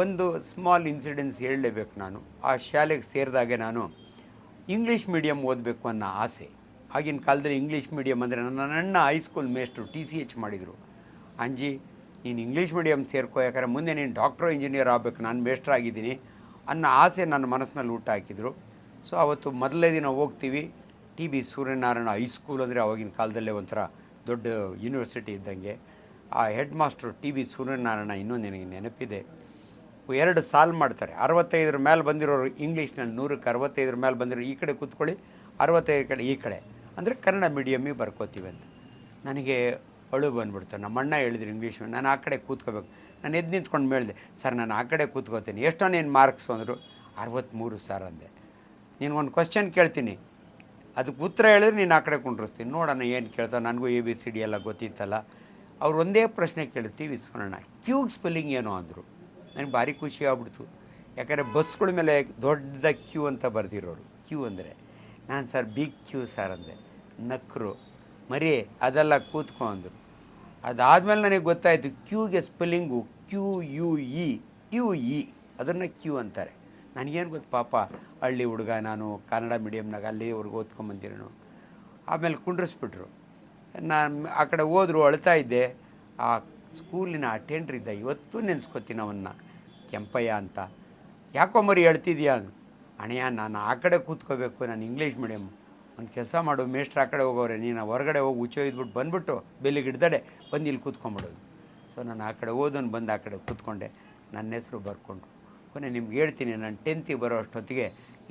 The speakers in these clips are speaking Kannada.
ಒಂದು ಸ್ಮಾಲ್ ಇನ್ಸಿಡೆನ್ಸ್ ಹೇಳಲೇಬೇಕು ನಾನು. ಆ ಶಾಲೆಗೆ ಸೇರಿದಾಗೆ ನಾನು ಇಂಗ್ಲೀಷ್ ಮೀಡಿಯಮ್ ಓದಬೇಕು ಅನ್ನೋ ಆಸೆ. ಆಗಿನ ಕಾಲದಲ್ಲಿ ಇಂಗ್ಲೀಷ್ ಮೀಡಿಯಮ್ ಅಂದರೆ ನನ್ನ ನನ್ನ ಹೈಸ್ಕೂಲ್ ಮೇಸ್ಟ್ರು ಟಿ ಸಿ ಎಚ್ ಮಾಡಿದರು. ಅಂಜಿ, ನೀನು ಇಂಗ್ಲೀಷ್ ಮೀಡಿಯಮ್ ಸೇರ್ಕೋ, ಯಾಕಂದರೆ ಮುಂದೆ ನೀನು ಡಾಕ್ಟ್ರು ಇಂಜಿನಿಯರ್ ಆಗಬೇಕು, ನಾನು ಮೇಸ್ಟ್ರ್ ಆಗಿದ್ದೀನಿ ಅನ್ನೋ ಆಸೆ ನನ್ನ ಮನಸ್ಸಿನಲ್ಲಿ ಊಟ ಹಾಕಿದರು. ಸೊ ಅವತ್ತು ಮೊದಲನೇ ದಿನ ಹೋಗ್ತೀವಿ. ಟಿ ಬಿ ಸೂರ್ಯನಾರಾಯಣ ಹೈಸ್ಕೂಲ್ ಅಂದರೆ ಆವಾಗಿನ ಕಾಲದಲ್ಲೇ ಒಂಥರ ದೊಡ್ಡ ಯೂನಿವರ್ಸಿಟಿ ಇದ್ದಂಗೆ. ಆ head master T B Suryanarayana ಇನ್ನೂ ನನಗೆ ನೆನಪಿದೆ. ಎರಡು ಸಾಲು ಮಾಡ್ತಾರೆ. ಅರವತ್ತೈದರ ಮೇಲೆ ಬಂದಿರೋರು ಇಂಗ್ಲೀಷ್ನಲ್ಲಿ ನೂರಕ್ಕೆ ಅರವತ್ತೈದರ ಮೇಲೆ ಬಂದಿರೋ ಈ ಕಡೆ ಕೂತ್ಕೊಳ್ಳಿ ಅರವತ್ತೈದು ಕಡೆ ಈ ಕಡೆ. ಅಂದರೆ ಕನ್ನಡ ಮೀಡಿಯಮ್ಮಿಗೆ ಬರ್ಕೋತೀವಿ ಅಂತ. ನನಗೆ ಅಳು ಬಂದ್ಬಿಡ್ತು. ನಮ್ಮ ಅಣ್ಣ ಹೇಳಿದ್ರು ಇಂಗ್ಲೀಷ್ ನಾನು ಆ ಕಡೆ ಕೂತ್ಕೋಬೇಕು. ನಾನು ಎದ್ದು ನಿಂತ್ಕೊಂಡು ಮೇಳಿದೆ, ಸರ್, ನಾನು ಆ ಕಡೆ ಕೂತ್ಕೋತೀನಿ. ಎಷ್ಟೋ ನೀನು ಮಾರ್ಕ್ಸ್ ಅಂದರು ಅರವತ್ತ್ಮೂರು ಸರ್ ಅಂದೆ. ನಿನಗೊಂದು ಕ್ವಶನ್ ಕೇಳ್ತೀನಿ. ಅದಕ್ಕೆ ಉತ್ತರ ಹೇಳಿದ್ರೆ ನೀನು ಆ ಕಡೆ ಕುಂಡ್ರಿಸ್ತೀನಿ. ನೋಡೋಣ ಏನು ಕೇಳ್ತಾ ನನಗೂ ಎ ಬಿ ಸಿ ಡಿ ಎಲ್ಲ ಗೊತ್ತಿತ್ತಲ್ಲ. ಅವ್ರು ಒಂದೇ ಪ್ರಶ್ನೆ ಕೇಳ್ತೀವಿ ಟಿ ವಿ ಸ್ಮರಣ ಕ್ಯೂಗ್ ಸ್ಪೆಲ್ಲಿಂಗ್ ಏನು? ಅಂದರು. ನನಗೆ ಭಾರಿ ಖುಷಿ ಆಗ್ಬಿಡ್ತು. ಯಾಕಂದರೆ ಬಸ್ಗಳ ಮೇಲೆ ದೊಡ್ಡ ಕ್ಯೂ ಅಂತ ಬರೆದಿರೋರು. ಕ್ಯೂ ಅಂದರೆ, ನಾನು ಸರ್ ಬಿಗ್ ಕ್ಯೂ ಸರ್ ಅಂದೆ. ನಕ್ಕರು ಮರಿ, ಅದೆಲ್ಲ ಕೂತ್ಕೊ ಅಂದರು ಅದಾದಮೇಲೆ ನನಗೆ ಗೊತ್ತಾಯಿತು ಕ್ಯೂಗೆ spelling Q U E Q E ಅದನ್ನು ಕ್ಯೂ ಅಂತಾರೆ. ನನಗೇನು ಗೊತ್ತು, ಪಾಪ, ಹಳ್ಳಿ ಹುಡುಗ ನಾನು ಕನ್ನಡ ಮೀಡಿಯಮ್ನಾಗ ಅಲ್ಲಿವರೆಗೂ ಓದ್ಕೊಂಬಂದಿರೋನು. ಆಮೇಲೆ ಕುಂಡ್ರಿಸ್ಬಿಟ್ರು. ನಾನು ಆ ಕಡೆ ಹೋದ್ರು, ಅಳ್ತಾ ಇದ್ದೆ. ಆ ಸ್ಕೂಲಿನ ಅಟೆಂಡ್ರ್ ಇದ್ದ, ಇವತ್ತು ನೆನೆಸ್ಕೊತೀನಿ ಅವನ್ನ. ಕೆಂಪಯ್ಯ ಅಂತ. ಯಾಕೋ ಮರಿ ಹೇಳ್ತಿದ್ಯಾ ಅಣ್ಣಯ್ಯ, ನಾನು ಆ ಕಡೆ ಕೂತ್ಕೋಬೇಕು, ನಾನು ಇಂಗ್ಲೀಷ್ ಮೀಡಿಯಮ್ ಒಂದು ಕೆಲಸ ಮಾಡು, ಮೇಷ್ಟ್ರು ಆ ಕಡೆ ಹೋಗೋರೆ, ನೀನು ಹೊರಗಡೆ ಹೋಗಿ ಹುಚ್ಚೋ ಇದ್ಬಿಟ್ಟು ಬಂದ್ಬಿಟ್ಟು ಬೆಲ್ಲಿಗೆ ಹಿಡ್ದಡೆ, ಬಂದು ಇಲ್ಲಿ ಕೂತ್ಕೊಂಬಿಡೋದು ಸೊ ನಾನು ಆ ಕಡೆ ಓದೋನು ಬಂದು ಆ ಕಡೆ ಕೂತ್ಕೊಂಡೆ. ನನ್ನ ಹೆಸರು ಬರ್ಕೊಂಡ್ರು. ಕೊನೆ ನಿಮ್ಗೆ ಹೇಳ್ತೀನಿ, ನಾನು ಟೆಂತಿಗೆ ಬರೋ ಅಷ್ಟೊತ್ತಿಗೆ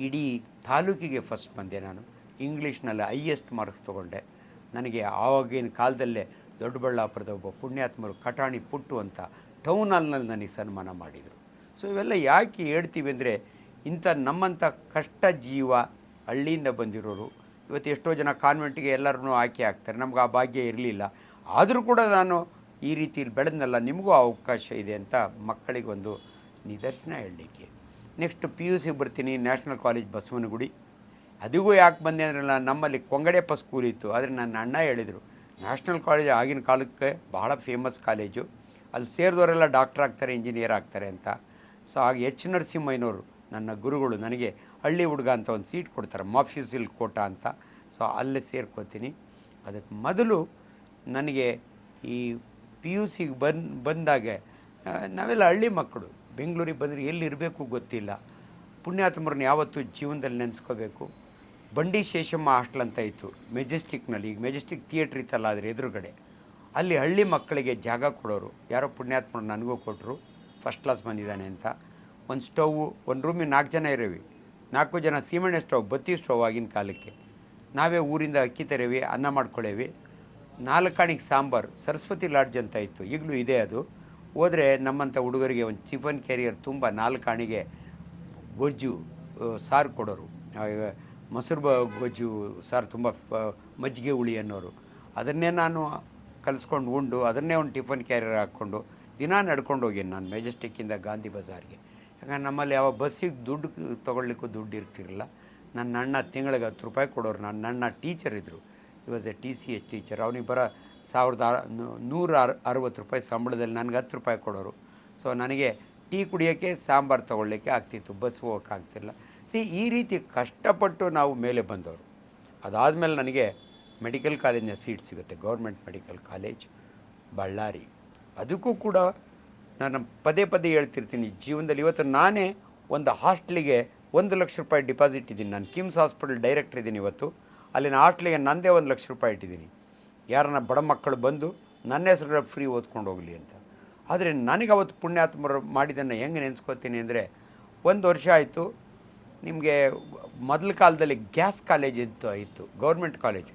ಇಡೀ ತಾಲೂಕಿಗೆ ಫಸ್ಟ್ ಬಂದೆ ನಾನು. ಇಂಗ್ಲೀಷ್ನಲ್ಲಿ ಹೈಯೆಸ್ಟ್ ಮಾರ್ಕ್ಸ್ ತೊಗೊಂಡೆ. ನನಗೆ ಆವಾಗಿನ ಕಾಲದಲ್ಲೇ ದೊಡ್ಡಬಳ್ಳಾಪುರದ ಒಬ್ಬ ಪುಣ್ಯಾತ್ಮರು ಕಟಾಣಿ ಪುಟ್ಟು ಅಂತ ಟೌನ್ ಹಾಲ್ನಲ್ಲಿ ನನಗೆ ಸನ್ಮಾನ ಮಾಡಿದರು. ಸೊ ಇವೆಲ್ಲ ಯಾಕೆ ಹೇಳ್ತೀವಿ ಅಂದರೆ ಇಂಥ ನಮ್ಮಂಥ ಕಷ್ಟ ಜೀವ ಹಳ್ಳಿಯಿಂದ ಬಂದಿರೋರು, ಇವತ್ತು ಎಷ್ಟೋ ಜನ ಕಾನ್ವೆಂಟಿಗೆ ಎಲ್ಲರನ್ನೂ ಆಯ್ಕೆ ಆಗ್ತಾರೆ, ನಮ್ಗೆ ಆ ಭಾಗ್ಯ ಇರಲಿಲ್ಲ. ಆದರೂ ಕೂಡ ನಾನು ಈ ರೀತಿಲಿ ಬೆಳೆದ್ನಲ್ಲ, ನಿಮಗೂ ಅವಕಾಶ ಇದೆ ಅಂತ ಮಕ್ಕಳಿಗೆ ಒಂದು ನಿದರ್ಶನ ಹೇಳಲಿಕ್ಕೆ. ನೆಕ್ಸ್ಟ್ ಪಿ ಯು ಸಿ ಬರ್ತೀನಿ ನ್ಯಾಷನಲ್ ಕಾಲೇಜ್ ಬಸವನಗುಡಿ. ಅದಿಗೂ ಯಾಕೆ ಬಂದೆ ಅಂದ್ರಲ್ಲ, ನಮ್ಮಲ್ಲಿ ಕೊಂಗಡೆಪ್ಪ ಸ್ಕೂಲ್ ಇತ್ತು, ಆದರೆ ನನ್ನ ಅಣ್ಣ ಹೇಳಿದರು ನ್ಯಾಷನಲ್ ಕಾಲೇಜ್ ಆಗಿನ ಕಾಲಕ್ಕೆ ಬಹಳ ಫೇಮಸ್ ಕಾಲೇಜು ಅಲ್ಲಿ ಸೇರಿದವರೆಲ್ಲ ಡಾಕ್ಟರ್ ಆಗ್ತಾರೆ ಇಂಜಿನಿಯರ್ ಆಗ್ತಾರೆ ಅಂತ. ಸೊ ಆಗ ಎಚ್ ನರಸಿಂಹಯ್ಯನವರು ನನ್ನ ಗುರುಗಳು, ನನಗೆ ಹಳ್ಳಿ ಹುಡುಗ ಅಂತ ಒಂದು ಸೀಟ್ ಕೊಡ್ತಾರೆ ಮಾಫ್ಯೂಸಿಲ್ ಕೋಟ ಅಂತ. ಸೊ ಅಲ್ಲೇ ಸೇರ್ಕೋತೀನಿ. ಅದಕ್ಕೆ ಮೊದಲು ನನಗೆ ಈ ಪಿ ಯು ಸಿಗೆ ಬಂದು, ಬಂದಾಗೆ ನಾವೆಲ್ಲ ಹಳ್ಳಿ ಮಕ್ಕಳು. ಬೆಂಗಳೂರಿಗೆ ಬಂದರೆ ಎಲ್ಲಿರಬೇಕು ಗೊತ್ತಿಲ್ಲ. ಪುಣ್ಯಾತ್ಮರನ್ನ ಯಾವತ್ತೂ ಜೀವನದಲ್ಲಿ ನೆನೆಸ್ಕೋಬೇಕು. ಬಂಡಿ ಶೇಷಮ್ಮ ಹಾಸ್ಟೆಲ್ ಅಂತ ಇತ್ತು ಮೆಜೆಸ್ಟಿಕ್ನಲ್ಲಿ. ಈಗ ಮೆಜೆಸ್ಟಿಕ್ ಥಿಯೇಟ್ರ್ ಇತ್ತಲ್ಲ ಅದರ ಎದುರುಗಡೆ. ಅಲ್ಲಿ ಹಳ್ಳಿ ಮಕ್ಕಳಿಗೆ ಜಾಗ ಕೊಡೋರು. ಯಾರೋ ಪುಣ್ಯಾತ್ಮರು ನನಗೂ ಕೊಟ್ಟರು. ಫಸ್ಟ್ ಕ್ಲಾಸ್ ಬಂದಿದ್ದಾನೆ ಅಂತ. ಒಂದು ಸ್ಟೌವು ಒಂದು ರೂಮಿಗೆ ನಾಲ್ಕು ಜನ ಇರೋವಿ. ನಾಲ್ಕು ಜನ ಸೀಮೆಣ್ಣೆ ಸ್ಟವ್ ಬತ್ತಿ ಸ್ಟವ್ ಆಗಿನ ಕಾಲಕ್ಕೆ. ನಾವೇ ಊರಿಂದ ಅಕ್ಕಿ ತರೇವಿ, ಅನ್ನ ಮಾಡ್ಕೊಳ್ಳೇವಿ ನಾಲ್ಕಾಣಿಗೆ ಸಾಂಬಾರು, ಸರಸ್ವತಿ ಲಾಡ್ಜ್ ಅಂತ ಇತ್ತು. ಈಗಲೂ ಇದೆ ಅದು. ಹೋದರೆ ನಮ್ಮಂಥ ಹುಡುಗರಿಗೆ ಒಂದು ಚಿಫನ್ ಕ್ಯಾರಿಯರ್ ತುಂಬ ನಾಲ್ಕಾಣಿಗೆ ಗೊಜ್ಜು ಸಾರು ಕೊಡೋರು. ಮೊಸರು ಬ, ಗೊಜ್ಜು, ಸಾರು ತುಂಬ ಮಜ್ಜಿಗೆ ಹುಳಿ ಅನ್ನೋರು. ಅದನ್ನೇ ನಾನು ಕಲಿಸ್ಕೊಂಡು ಉಂಡು, ಅದನ್ನೇ ಒಂದು ಟಿಫನ್ ಕ್ಯಾರಿಯರ್ ಹಾಕ್ಕೊಂಡು ದಿನ ನಡ್ಕೊಂಡು ಹೋಗಿ ನಾನು ಮೆಜೆಸ್ಟಿಕ್ಕಿಂದ ಗಾಂಧಿ ಬಜಾರ್ಗೆ. ಯಾಕಂದ್ರೆ ನಮ್ಮಲ್ಲಿ ಯಾವ ಬಸ್ಸಿಗೆ ದುಡ್ಡು ತೊಗೊಳ್ಲಿಕ್ಕೂ ದುಡ್ಡು ಇರ್ತಿರಲಿಲ್ಲ. ನನ್ನ ಅಣ್ಣ ತಿಂಗಳಿಗೆ ಹತ್ತು ರೂಪಾಯಿ ಕೊಡೋರು. ನನ್ನ ಅಣ್ಣ ಟೀಚರ್ ಇದ್ದರು he was a T C H teacher ಅವನಿಗೆ ಬರೋ ಸಾವಿರದ ನೂರ ಅರ್ ಅರವತ್ತು ರೂಪಾಯಿ ಸಂಬಳದಲ್ಲಿ ನನಗೆ ಹತ್ತು ರೂಪಾಯಿ ಕೊಡೋರು. ಸೊ ನನಗೆ ಟೀ ಕುಡಿಯೋಕ್ಕೆ ಸಾಂಬಾರು ತೊಗೊಳ್ಲಿಕ್ಕೆ ಆಗ್ತಿತ್ತು. ಬಸ್ ಹೋಗೋಕೆ ಆಗ್ತಿಲ್ಲ ಸಿ ಈ ರೀತಿ ಕಷ್ಟಪಟ್ಟು ನಾವು ಮೇಲೆ ಬಂದವರು. ಅದಾದಮೇಲೆ ನನಗೆ ಮೆಡಿಕಲ್ ಕಾಲೇಜಿನ ಸೀಟ್ ಸಿಗುತ್ತೆ. Government medical college, Bellary. ಅದಕ್ಕೂ ಕೂಡ ನಾನು ಪದೇ ಪದೇ ಹೇಳ್ತಿರ್ತೀನಿ, ಜೀವನದಲ್ಲಿ ಇವತ್ತು ನಾನೇ ಒಂದು ಹಾಸ್ಟ್ಲಿಗೆ ಒಂದು ಲಕ್ಷ ರೂಪಾಯಿ ಡಿಪಾಸಿಟ್ ಇದ್ದೀನಿ. ನಾನು ಕಿಮ್ಸ್ ಹಾಸ್ಪಿಟಲ್ ಡೈರೆಕ್ಟರ್ ಇದ್ದೀನಿ ಇವತ್ತು. ಅಲ್ಲಿನ ಹಾಸ್ಟ್ಲಿಗೆ ನಂದೇ ಒಂದು ಲಕ್ಷ ರೂಪಾಯಿ ಇಟ್ಟಿದ್ದೀನಿ. ಯಾರನ್ನ ಬಡ ಮಕ್ಕಳು ಬಂದು ನನ್ನ ಹೆಸರು ಫ್ರೀ ಓದ್ಕೊಂಡು ಹೋಗಲಿ ಅಂತ. ಆದರೆ ನನಗೆ ಅವತ್ತು ಪುಣ್ಯಾತ್ಮರು ಮಾಡಿದ್ದನ್ನು ಹೆಂಗೆ ನೆನೆಸ್ಕೋತೀನಿ ಅಂದರೆ, ಒಂದು ವರ್ಷ ಆಯಿತು, ನಿಮಗೆ ಮೊದಲ ಕಾಲದಲ್ಲಿ ಗ್ಯಾಸ್ ಕಾಲೇಜ್ ಇತ್ತು ಆಯಿತು government college,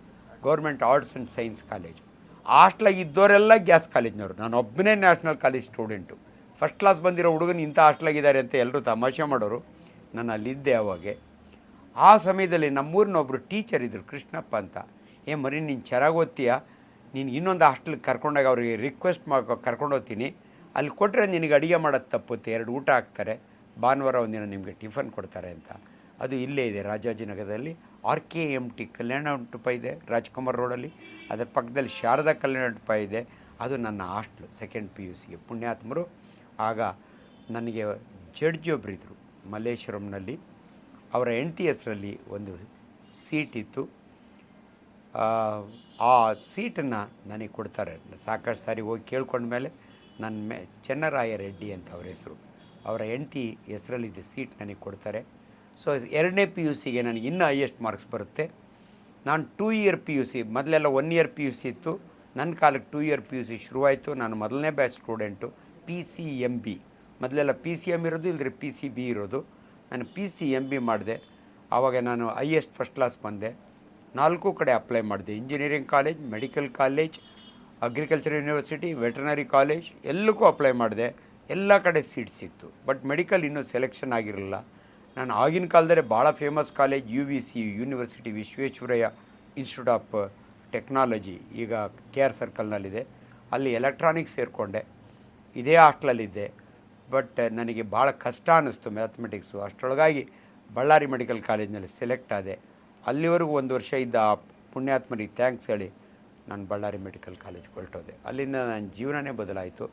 government arts and science college. ಹಾಸ್ಟ್ಲಾಗ ಇದ್ದವರೆಲ್ಲ ಗ್ಯಾಸ್ ಕಾಲೇಜ್ನವರು. ನಾನು ಒಬ್ಬನೇ National College student. First class ಬಂದಿರೋ ಹುಡುಗನ ಇಂಥ ಹಾಸ್ಟ್ಲಾಗಿದ್ದಾರೆ ಅಂತ ಎಲ್ಲರೂ ತಮಾಷೆ ಮಾಡೋರು. ನಾನು ಅಲ್ಲಿದ್ದೆ ಅವಾಗೆ. ಆ ಸಮಯದಲ್ಲಿ ನಮ್ಮೂರಿನ ಒಬ್ಬರು ಟೀಚರ್ ಇದ್ದರು ಕೃಷ್ಣಪ್ಪ ಅಂತ. ಏ, ಮರಿ, ನೀನು ಚೆನ್ನಾಗಿ ಓದ್ತೀಯ? ನೀನು ಇನ್ನೊಂದು ಹಾಸ್ಟೆಲ್ಗೆ ಕರ್ಕೊಂಡಾಗ ಅವ್ರಿಗೆ ರಿಕ್ವೆಸ್ಟ್ ಮಾಡ್ಕೊ, ಕರ್ಕೊಂಡು ಹೋಗ್ತೀನಿ. ಅಲ್ಲಿ ಕೊಟ್ಟರೆ ನಿನಗೆ ಅಡುಗೆ ಮಾಡೋದು ತಪ್ಪುತ್ತೆ ಎರಡು ಊಟ ಹಾಕ್ತಾರೆ. ಭಾನುವಾರ ಒಂದಿನ ನಿಮಗೆ ಟಿಫನ್ ಕೊಡ್ತಾರೆ ಅಂತ. ಅದು ಇಲ್ಲೇ ಇದೆ ರಾಜಾಜಿನಗರದಲ್ಲಿ. ಆರ್ ಕೆ ಎಂ ಟಿ ಕಲ್ಯಾಣ ಮಂಟಪ ಇದೆ ರಾಜ್ಕುಮಾರ್ ರೋಡಲ್ಲಿ. ಅದರ ಪಕ್ಕದಲ್ಲಿ ಶಾರದಾ ಕಲ್ಯಾಣ ಮಂಟಪ ಇದೆ. ಅದು ನನ್ನ ಹಾಸ್ಟ್ಲು ಸೆಕೆಂಡ್ ಪಿ ಯು ಸಿಗೆ ಪುಣ್ಯಾತ್ಮರು. ಆಗ ನನಗೆ ಜಡ್ಜ್ ಒಬ್ಬರಿದ್ದರು ಮಲ್ಲೇಶ್ವರಂನಲ್ಲಿ. ಅವರ ಹೆಂಡತಿ ಹೆಸರಲ್ಲಿ ಒಂದು ಸೀಟ್ ಇತ್ತು. ಆ, ಸೀಟನ್ನು ನನಗೆ ಕೊಡ್ತಾರೆ. ಸಾಕಷ್ಟು ಸಾರಿ ಹೋಗಿ ಕೇಳ್ಕೊಂಡ್ಮೇಲೆ ನನ್ನ ಮೆ ಚೆನ್ನರಾಯ ರೆಡ್ಡಿ ಅಂತ ಅವ್ರ ಹೆಸರು. ಅವರ ಹೆಂಡತಿ ಹೆಸರಲ್ಲಿದ್ದ ಸೀಟ್ ನನಗೆ ಕೊಡ್ತಾರೆ. ಸೊ ಎರಡನೇ ಪಿ ಯು ಸಿಗೆ ನನಗೆ ಇನ್ನೂ ಹೈಯೆಸ್ಟ್ ಮಾರ್ಕ್ಸ್ ಬರುತ್ತೆ. ನಾನು two year P U C ಮೊದಲೆಲ್ಲ one year P U C ಇತ್ತು. ನನ್ನ ಕಾಲಕ್ಕೆ two year P U C ಶುರುವಾಯಿತು. ನಾನು ಮೊದಲನೇ batch student P C M B ಮೊದಲೆಲ್ಲ ಪಿ ಸಿ ಎಂ ಇರೋದು ಇಲ್ಲದ್ರೆ ಪಿ ಸಿ ಬಿ ಇರೋದು. ನಾನು ಪಿ ಸಿ ಎಂ ಬಿ ಮಾಡಿದೆ. ಆವಾಗ ನಾನು ಹೈಯೆಸ್ಟ್ ಫಸ್ಟ್ ಕ್ಲಾಸ್ ಬಂದೆ. ನಾಲ್ಕು ಕಡೆ ಅಪ್ಲೈ ಮಾಡಿದೆ. Engineering college medical college agriculture university veterinary college ಎಲ್ಲಕ್ಕೂ ಅಪ್ಲೈ ಮಾಡಿದೆ. ಎಲ್ಲ ಕಡೆ ಸೀಟ್ ಸಿಕ್ತು ಬಟ್ ಮೆಡಿಕಲ್ ಇನ್ನೂ ಸೆಲೆಕ್ಷನ್ ಆಗಿರಲಿಲ್ಲ. ನಾನು ಆಗಿನ ಕಾಲದಲ್ಲಿ ಭಾಳ famous college U V C university Visvesvaraya Institute of Technology ಈಗ ಕೆ ಆರ್ ಸರ್ಕಲ್ನಲ್ಲಿದೆ ಅಲ್ಲಿ ಎಲೆಕ್ಟ್ರಾನಿಕ್ಸ್ ಸೇರಿಕೊಂಡೆ. ಇದೇ ಹಾಸ್ಟ್ಲಲ್ಲಿದ್ದೆ ಬಟ್ ನನಗೆ ಭಾಳ ಕಷ್ಟ ಅನ್ನಿಸ್ತು ಮ್ಯಾಥಮೆಟಿಕ್ಸು ಅಷ್ಟರೊಳಗಾಗಿ ಬಳ್ಳಾರಿ ಮೆಡಿಕಲ್ ಕಾಲೇಜ್ನಲ್ಲಿ ಸೆಲೆಕ್ಟ್ ಆದೆ. ಅಲ್ಲಿವರೆಗೂ ಒಂದು ವರ್ಷ ಇದ್ದ ಆ ಪುಣ್ಯಾತ್ಮನಿಗೆ ಥ್ಯಾಂಕ್ಸ್ ಹೇಳಿ ನಾನು ಬಳ್ಳಾರಿ ಮೆಡಿಕಲ್ ಕಾಲೇಜ್ ಹೊರಟೋದೆ. ಅಲ್ಲಿಂದ ನನ್ನ ಜೀವನನೇ ಬದಲಾಯಿತು.